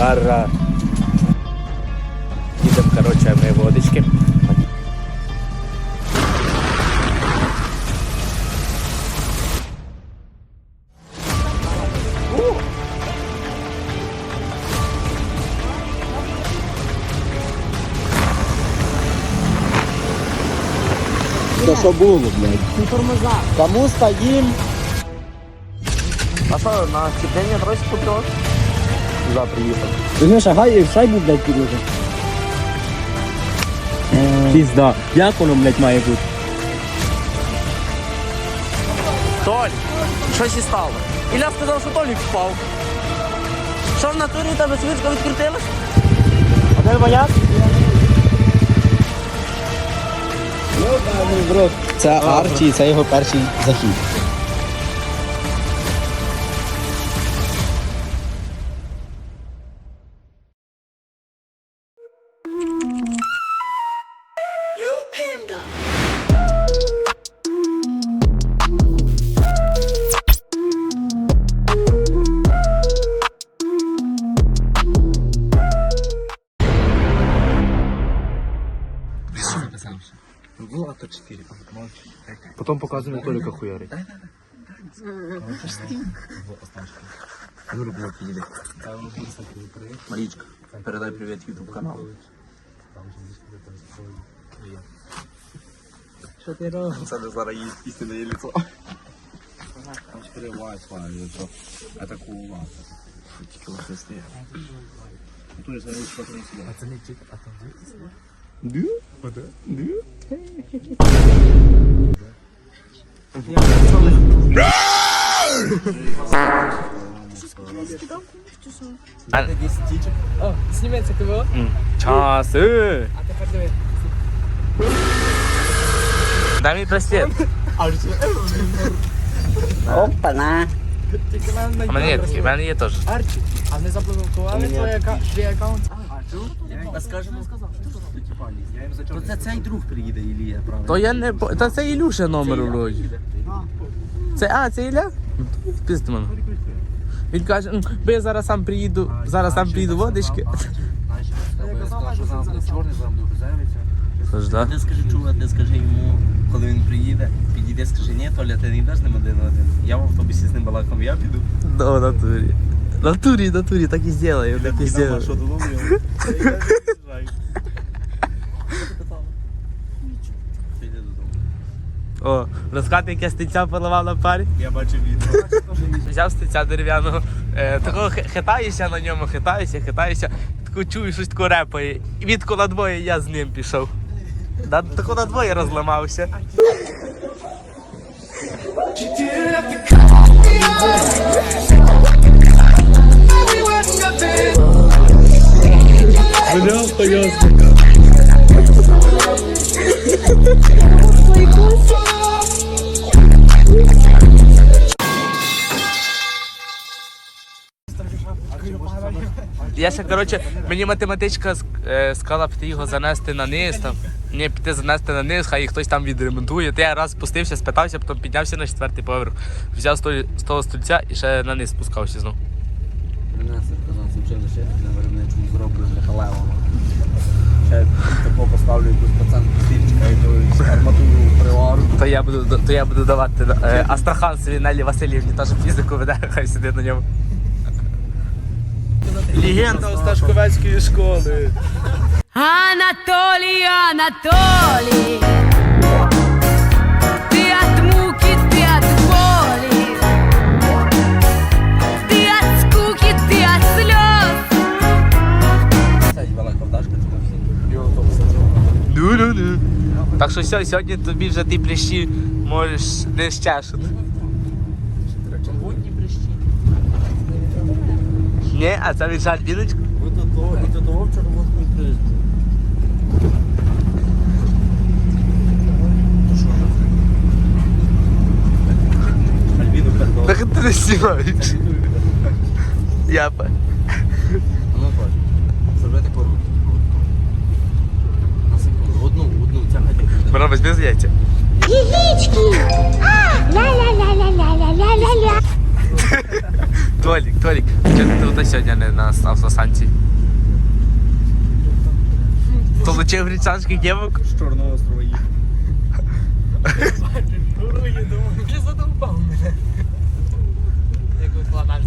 Зараз їдемо, коротше, ми водички. Це що було, блядь? Тормоза. Кому стоїм? А що, на сцепление тросик купил? Сюди приїхав. Візьми шагай і в шайбу, блядь, підлежи. Пізда. Як воно, блядь, має бути? Толь, щось і стало. Ілля сказав, що Толік впав. Що в натурі у тебе відкрутилась? А де моя? Це Арчі, це його перший захід. Показуємо Толіка хуярить. Марічка, передай привіт ютуб каналу. Що ти робиш? Це не зараз її істинне є лицо. Там чотири Wi-Fi, що атаку лампу. Тільки ось це стоїть. Тут я зараз що не сюди. А це не тільки, а там де? Ду? Ду? О, зніметься КВО, Часи! а тепер диви. Дай мені браслет. Опа-на. Тільки мене на А мене є такий, в мене є теж. Арчі, а не заблокували твій аккаунт? Твій аккаунт? А скажемо, То це цей друг приїде, Ілія, правильно? То я не по- Та це Ілюша номер вроді. Це, а, це Ілля? Ну, то Пізд мене. Він каже, «М, бо я зараз сам приїду, зараз сам приїду водички. Тож, да? Ти скажи, чува, ти скажи йому, коли він приїде, підійде, скажи, ні, Толя, ти не йдеш з ним один на один. Я в автобусі з ним балакав, я піду. Да, в натурі. Натурі, натурі, так і зробаю, так і зробаю. Що додому? Піде додому. О, розказати, як я стільця поливав на парі. Я бачу відео. Взяв стільця дерев'яного, е, такого хитаюся на ньому, хитаюся, хитаюся, таку чую, щось таке репає. І відко на двоє я з ним пішов. Да, тако на двоє розламався. Я ще, коротше, мені математичка е, сказала піти його занести на низ там. Ні, піти занести на низ, хай хтось там відремонтує. То я раз спустився, спитався, потім піднявся на четвертий поверх, взяв з того, стільця і ще на низ спускався знов. Мене це казав, вчили ще на виробничому зроблю металевому. Ще тако поставлю якусь пацанку стільчика і то арматуру привару. То я буду, то я буду давати е, Астраханцеві Нелі Васильівні теж фізику веде, хай сидить на ньому. Легенда Осташковецької школи. Анатолий, Анатолий, ты от муки, ты от боли, ты от скуки, ты от слез. Це велика вдашка, чому всі. Його автобус зробив. Ну-ну-ну. Так що все, сьогодні тобі вже ті плещі можеш не щешити. Ні, а це від жальбіночку. Ви то того, і то того вчора водку відкрили. То що? Альбіну передав. Так ти не знімаєш. Я па. Ну, бачу. Зробити пору. На секунду. Одну, одну, ця гадюка. Мене візьми з яйця. Толік, Толік, чого ти тут сьогодні не на автостанції. Получив гречанських дівок. З Чорного острова їх. Дурує, думаю, ти задовбав мене.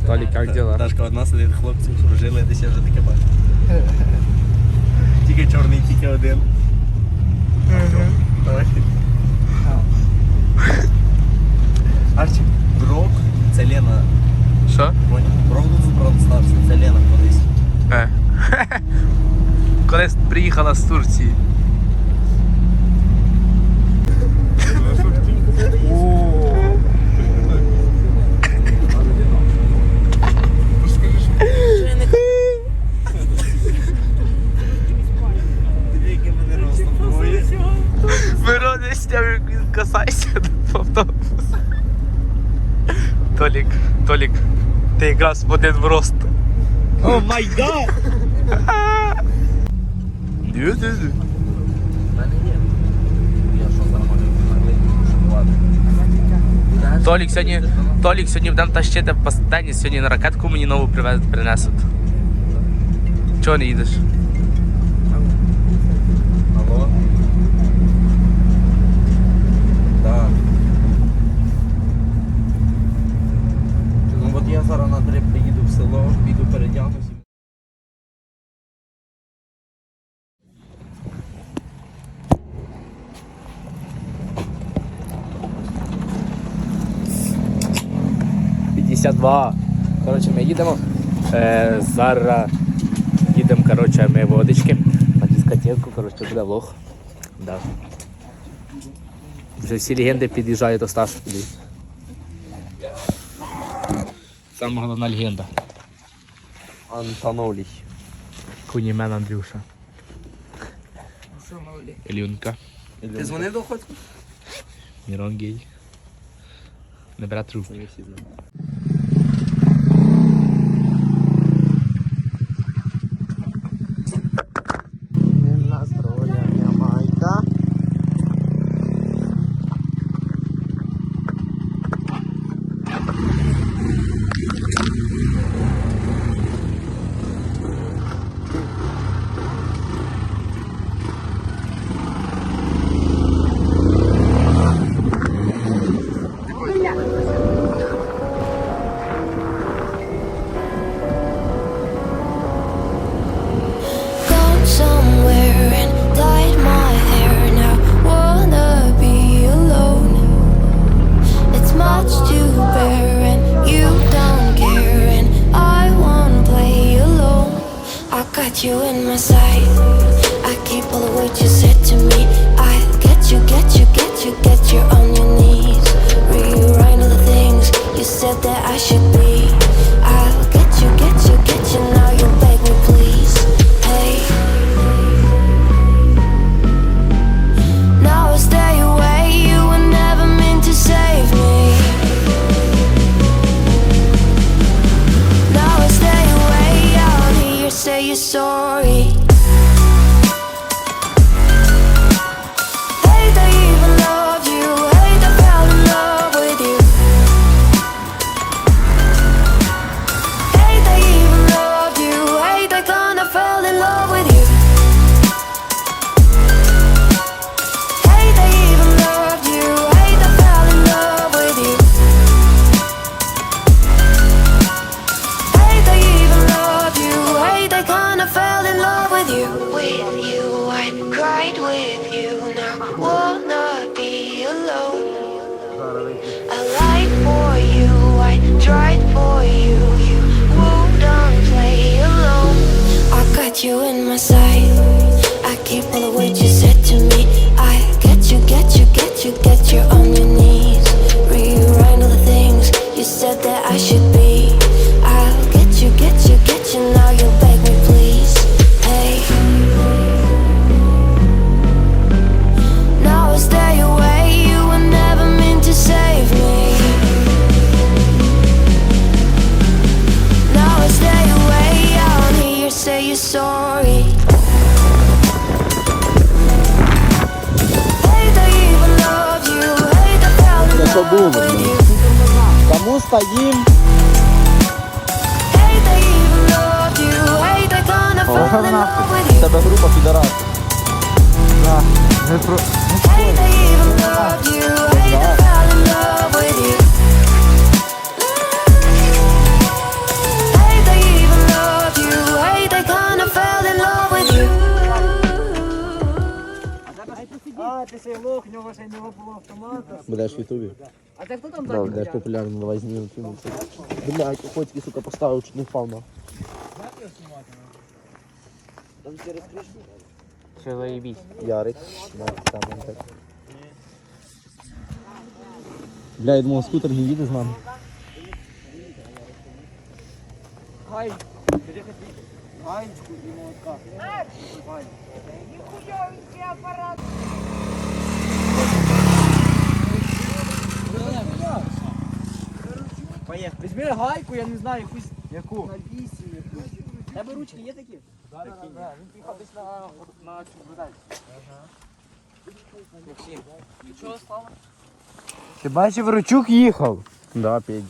Толік, як діла? Дашка одна сидить хлопців, служили, десь я вже таке бачив. Тільки чорний, тільки один. Давай. Арчі, Брок, це Лена. Що? Поняв? Брок тут брат старший, це Лена колись. Е. Колись приїхала з Турції. Касайся до автобус. Толік, Толік, ти якраз в один в рост. О май гад! Дю-дю-дю. У мене є. Я що зараз можу шоколад? Толік сьогодні, Толік сьогодні будемо тащити по теніс, сьогодні на ракетку мені нову привез, принесуть. Чого не їдеш? Коротше, ми їдемо. Е, зараз їдемо, коротше, ми водички. На дискотеку, коротше, буде влог. Да. Вже всі легенди під'їжджають до Стаса. подивіться. Саме головна легенда. Антонович. Кунімен Андрюша. Ілюнка. Ти дзвонив до Охотського? Мірон гей. Не бере трубку. With you, I cried with you. Now wanna be alone. I lied for you, I tried for you. You wouldn't play alone. I got you in my sight. I keep all the words що було. Тому стоїм. Тебе група підарати. Не про... Ну Ти лох, в нього ще не було автомата. Будеш в Ютубі? А це хто там Да, будеш популярний, давай знімемо. Блядь, Охотський, сука, поставив, чуть не впав на. Все заєбісь. Ярик. Да, там він так. Бля, я думав, скутер не їде з нами. Гай. Гаєчку і молотка. Поїхали. Візьми гайку, я не знаю, якусь. Яку? На вісім якусь. Тебе ручки є такі? Так, так. Він поїхав десь на, на цю. Максим. Чого стало? Ти бачив, Ручук їхав. Да, педі.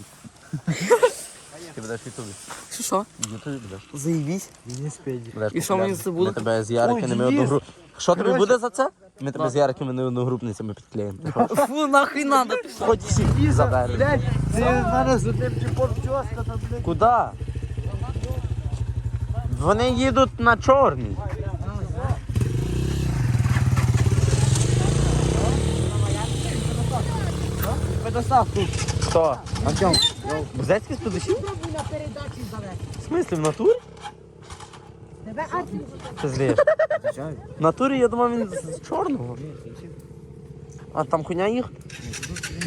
Ти будеш в Ютубі. Що що? В Ютубі будеш. Заїбісь. Будеш І що мені популярний. це буде? Ми тебе з Яриками одну гру. Що тобі буде за це? Ми тебе з Яриками одногрупницями підклеїмо. Фу, нахуй надо. Хоч всіх заберемо. Блядь, ти зараз за тим типом чоска, там, блядь. Куда? Вони їдуть на чорний. Предостав тут. Хто? А чому? Бузецький сподощив? В смислі, в натурі? Ти злієш? В натурі, я думав, він з чорного. А там коня їх?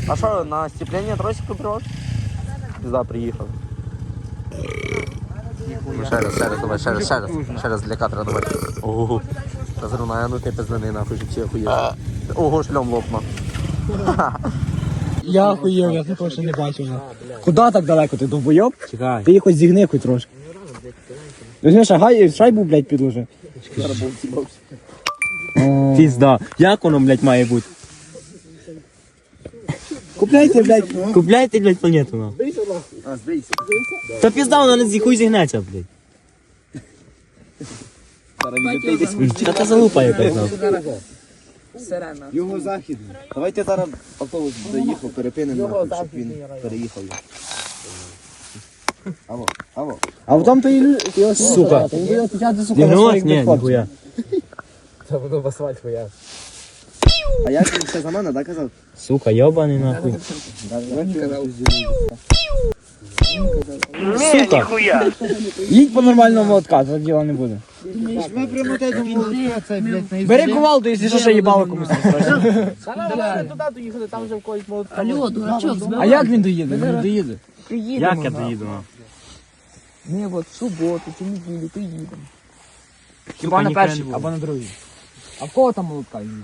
А що, на степлення тросику привоз? Пізда, приїхав. Ну, ще раз, ще раз, давай, ще раз, ще раз. Ще раз для кадра, давай. Ого. Розрунає, ну ти пиздани, нахуй, всі охуєли. Ого, шльом лопнув. Я охуєв, я такого ще не бачив. Куди так далеко? Ти довбойоб? Чекай. Ти їх хоч зігни хоч трошки. Шагай, шайбу, блядь, підложи. Пізда. Як воно, блядь, має бути? Купляйте, блядь, купляйте, блядь, планету, на. А, збийся. Та пізда, вона не хуй зігнеться, блядь. Та це залупа якась, на. Сирена. Його захід. Давайте зараз автобус доїхав, перепинемо, щоб він переїхав. Алло, алло. А в тому то і лю- сука. Дігнулась? Ні, ніхуя. А як він ще за мене, так казав? Сука, йобаний нахуй. Сука. Їдь по нормальному молотка, це діла не буде. Бери кувалду, якщо що, ще їбало комусь. Давай туди доїхали, там вже в когось молотка. Алло, А як він доїде? Він не доїде. Як я доїду? Ні, от в суботу чи неділю поїдемо. Хіба на перший або на другий. А в кого там молотка їде?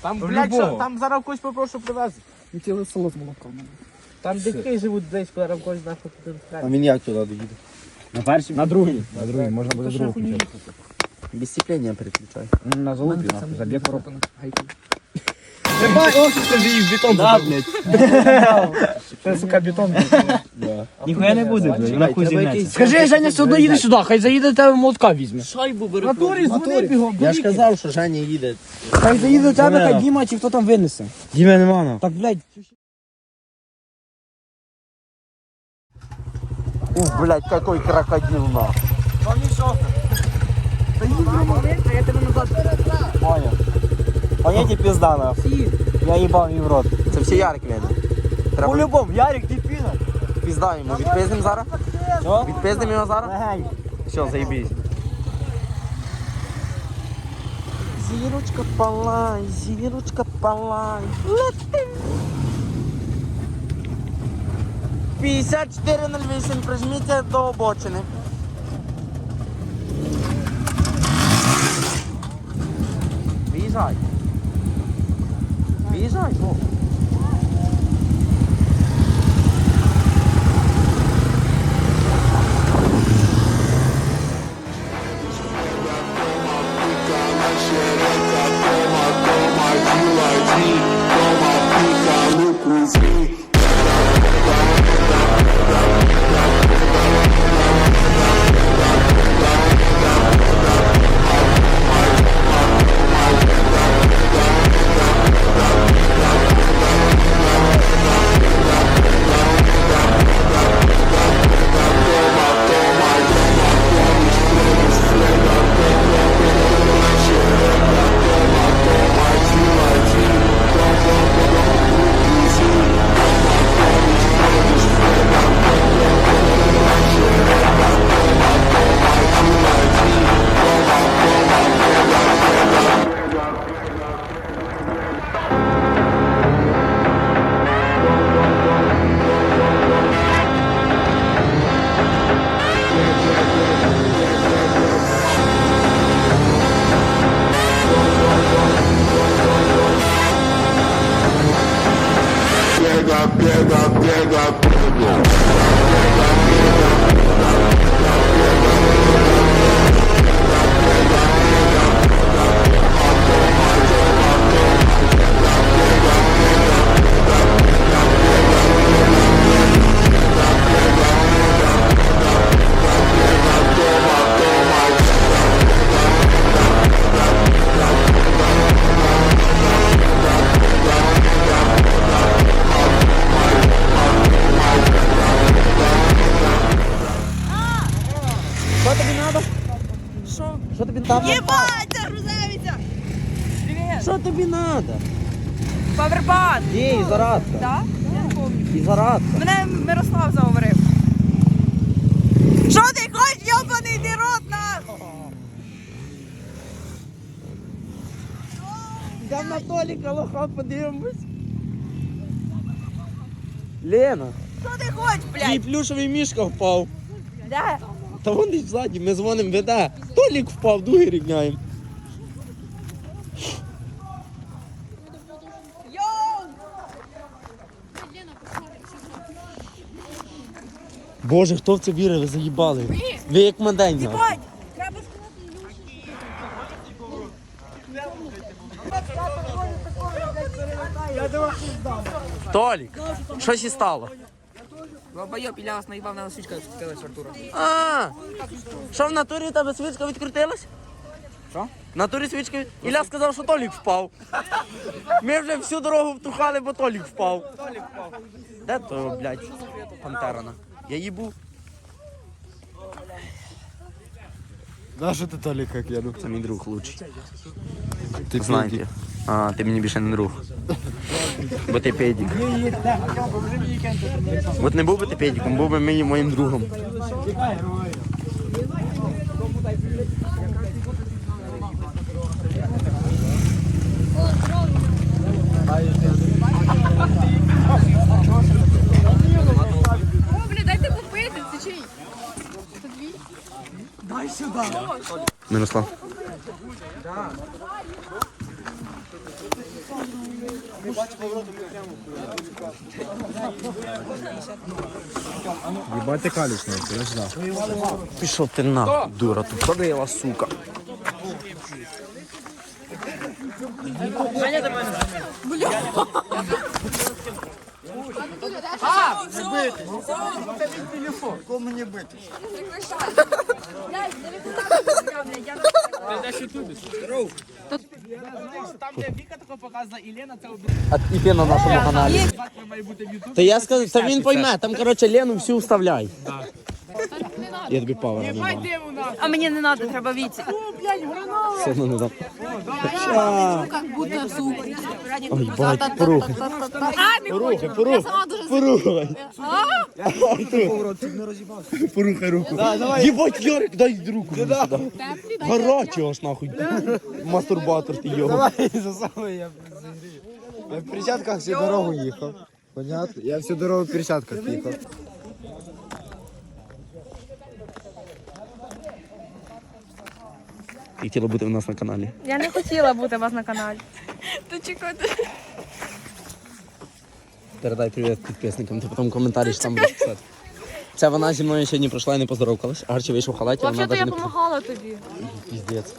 Там, В блядь, любого. що, там зараз когось попрошу привезти. І ціле село з молоком. Там дітки живуть десь, зараз когось нахуй туди А він як туди доїде? На перший? На другий. На другий, можна буде другу включити. Без сцеплення переключай. На залупі, нахуй, забіг коробку. Ебай, ох, ти вже їх бетон да. Це, сука, бетон. Ніхуя не буде, блядь, на хуй зігнеться. Скажи, Женя, все одно їде сюди, хай заїде до тебе молотка візьме. Шайбу бери. Натурі, дзвони бігом, Я ж казав, що Женя їде. Хай заїде до тебе, хай Діма чи хто там винесе. Діма нема, Так, блядь, Ух, блядь, какой крокодил, на. А я тебе назад. Понял. Понятие пизда, нахуй. Я їбав її в рот. Це всі Ярик видно. Треба По-любому, Ярик, ти піна. пізда йому. Відпиздим зараз? Що? Відпиздим його зараз? Легень. Все, заебись. Зірочка палай, зірочка палай. Лети. 5408, прижміться до обочини. Виїжджай. Виїжджай, Бог. Що треба? Павербан! Є, і зарадка. Так? І зарадка. Мене Мирослав заговорив. Що ти хочеш, йобаний ти рот нах? Йдемо на Толіка, лоха, подивимось. Лена, Що ти хочеш, твій блядь? плюшевий мішка впав. Де? Та вон десь ззаді, ми дзвонимо, веде. Толік впав, дуги рівняємо. Боже, хто в це вірить, ви заїбали. Ви як мадень. Треба Толік, щось і стало. Бабайо, піля вас наїбав на свічка, скрутилась Артура. А, що в натурі у тебе свічка відкрутилась? Що? В натурі свічка від... Ілля сказав, що Толік впав. Ми вже всю дорогу втухали, бо Толік впав. Толік впав. Де то, блядь, пантерана? Я їбу. Да, що ти Толіка кинув? Це мій друг лучший. Ти Знаєте. А, ти мені більше не друг. Бо ти педик. От не був би ти педиком, був би мені моїм другом. О, Мирослав. Єбать ти калічний, ти не знав. Пішов ти на, дура, тупорила, сука. Там, де Віка тако показана, і Лена це А і ти на нашому каналі. обов'язково має бути в Ютубі. Та я сказав, та він пойме, там, коротше, Лену всю вставляй. Я тобі павер не дам. Де у нас? А мені не треба, треба віці. Все одно не дам. Будто сука. Ой, бать, порухай. Порухай, порухай. Порухай. Порухай руку. Єбать, Ярик, дай руку мені сюди. Аж нахуй. Мастурбатор ти його. Давай, Я в перчатках всю дорогу їхав. Понятно? Я всю дорогу в перчатках їхав. І хотіла бути у нас на каналі. Я не хотіла бути у вас на каналі. То чекайте. Передай привіт підписникам, ти потім коментарі ж там будеш писати. Це вона зі мною сьогодні пройшла і не поздоровкалась. Арчі вийшов в халаті, вона Взагалі-то я навіть не допомагала тобі. Піздець.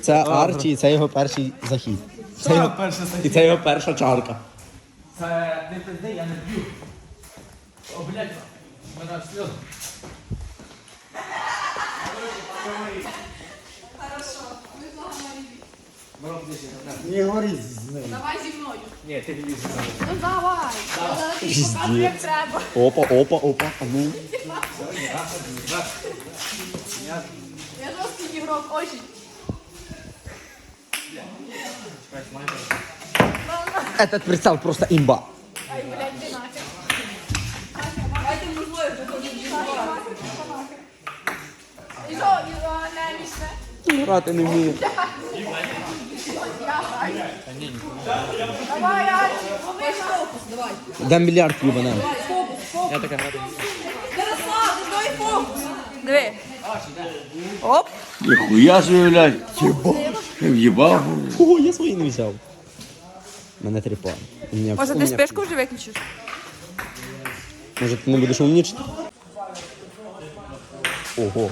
Це Арчі, і це його перший захід. Це його, і це його перша чарка. Це не пизди, я не п'ю. О, блядь, мене аж сльози. Давай зі мною. Ні, ти не візьмеш. Ну давай. Зараз тобі покажу, як треба. Опа, опа, опа. А ну. Я жорсткий ігрок, очень. Этот прицел просто имба. Ай, блядь, ти нафіг. І що, і, о, не мішне? Грати не вміє. Давай, Арчі, помиш фокус, давай. Дам мільярд їбанем. Мирослав, дай фокус. Диви. Оп. Ніхуя собі, блядь. Єбав. Єбав. Ого, я свої не взяв. Мене мене- Може, ти спишку вже виключиш? Може, ти не будеш умнічити? Ого.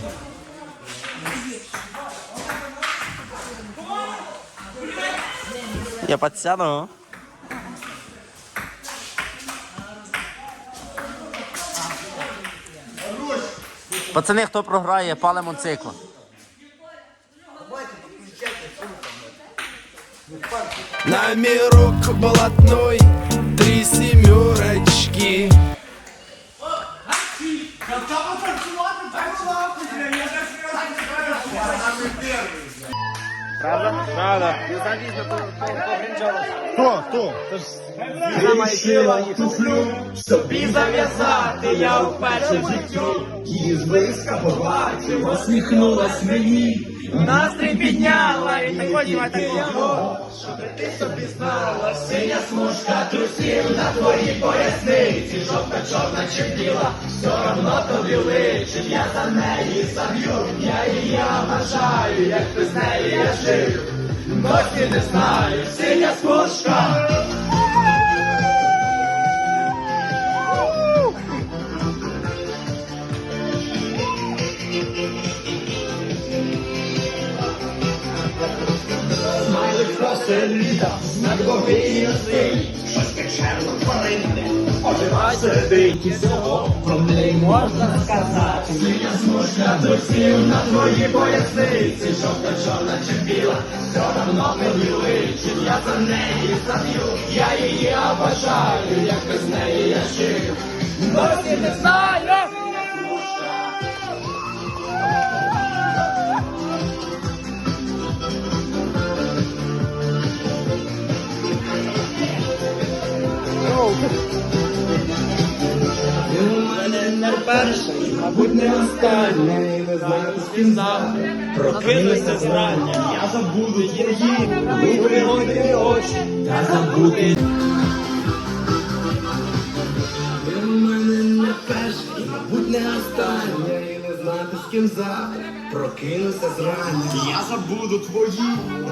Я подсяду. Пацани, хто програє, палимо На Номерок блатной, три семерочки. Хто? Хто? Це ж Собі зав'язати, я вперше в життю. Її зблизька побачив, усміхнулась мені. Настрій підняла і не ходіла такого. Щоб ти собі знала, синя смужка трусів на твоїй поясниці. Жовта, чорна чи біла, все равно тобі личить. Я за неї заб'ю, я її обожаю, як без неї я жив. Досі не знаю, синя смужка. Літа, над говією синь, щось печерно тваринне, ожива сидить і всього, про неї можна сказати. Синя смужка досів на твоїй поясниці, жовта, чорна чи біла, все равно тобі личить, я за неї заб'ю, я її обожаю, як без неї я жив. Досі не знаю! Не перша, і, мабуть, не остання, і не знаю, з ким завтра прокинуся. Я забуду її, губи гойди очі, та забути. Ви у мене не перша, і, мабуть, не остання, і не знати, з ким завтра прокинуся. Я забуду твої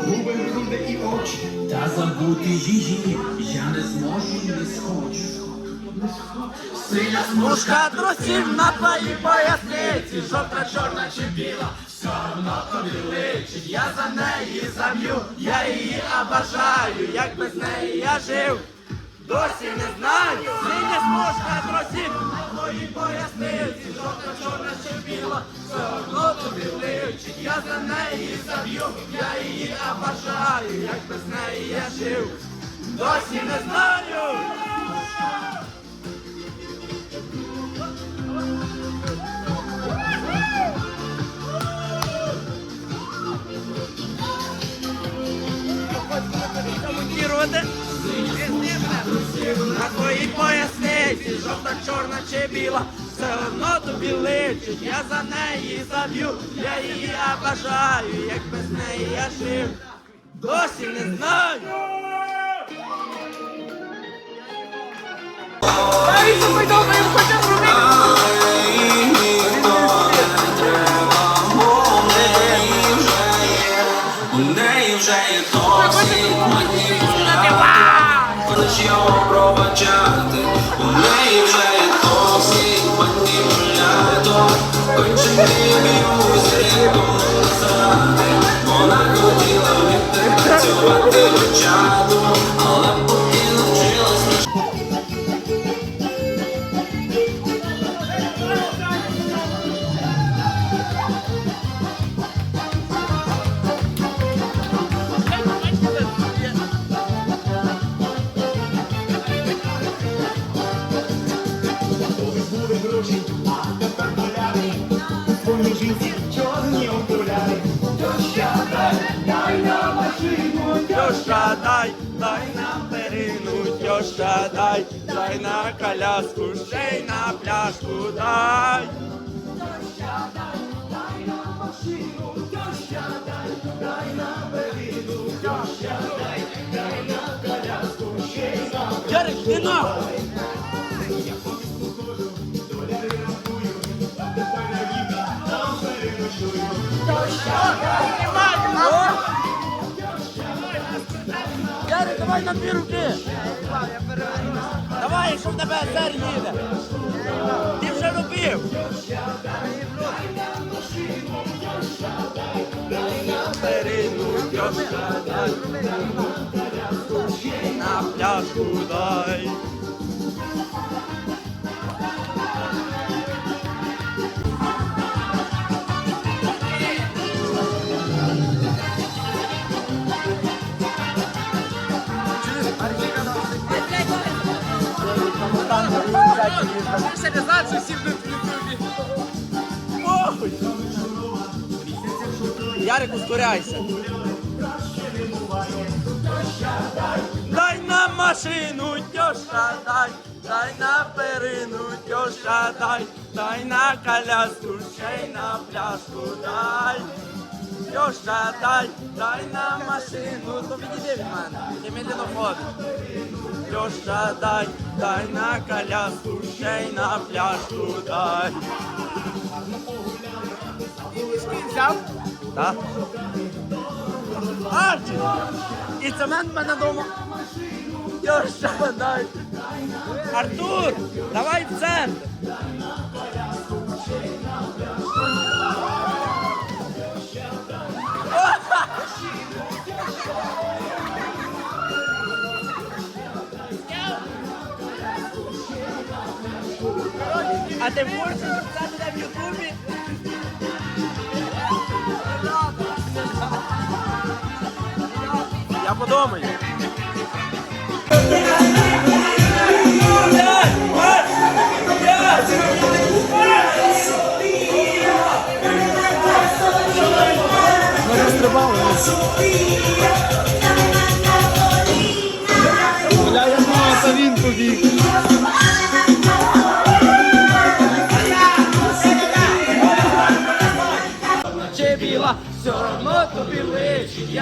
губи, груди і очі, та забути її, я не зможу, не схочу. Синя смужка трусів на твоїй поясниці, жовта, чорна чи біла, все одно тобі личить, я за неї заб'ю, я її обожаю, як без неї я жив, досі не знаю, синя смужка трусів на твоїй поясниці, жовта, чорна чи біла, все одно тобі личить, я за неї заб'ю, я її обожаю, як без неї я жив, досі не знаю. Коментувати. На твоїй поясниці, жовта, чорна чи біла, все одно тобі личить, я за неї заб'ю, я її обожаю, як без неї я жив, досі не знаю. У child. Йоша, дай, дай на коляску, ще й на пляшку дай. Ярик, не нахуй! Ярик, давай на дві руки. Давай, якщо в тебе сер їде. Ти вже робив. На пляшку дай. Похуй. Ярик, ускоряйся. Дай на машину, тьоша, дай, дай на перину, тьоша, дай, дай на коляску, ще й на пляшку, дай. Тьоша, дай, дай на машину, то відійди від мене, ти медленно ходиш. Тьоша, дай, дай на коляску, ще й на пляшку, дай. Взяв? Так. Арчі! І цемент в мене вдома. Тьоша, дай. Артур, давай в центр. А ти в курсі, що це буде в Ютубі? Я подумаю. Чи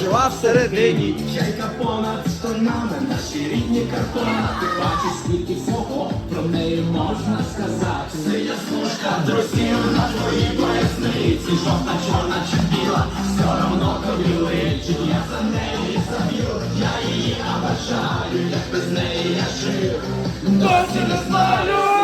Жила всередині. Чайка понад штанами, наші рідні карпати. Бачиш, скільки всього про неї можна сказати. Синя смужка друзів на твоїй поясниці. Жовта, чорна чи біла, все равно тобі личить. Я за неї заб'ю, я її обожаю, як без неї я жив. Досі не знаю.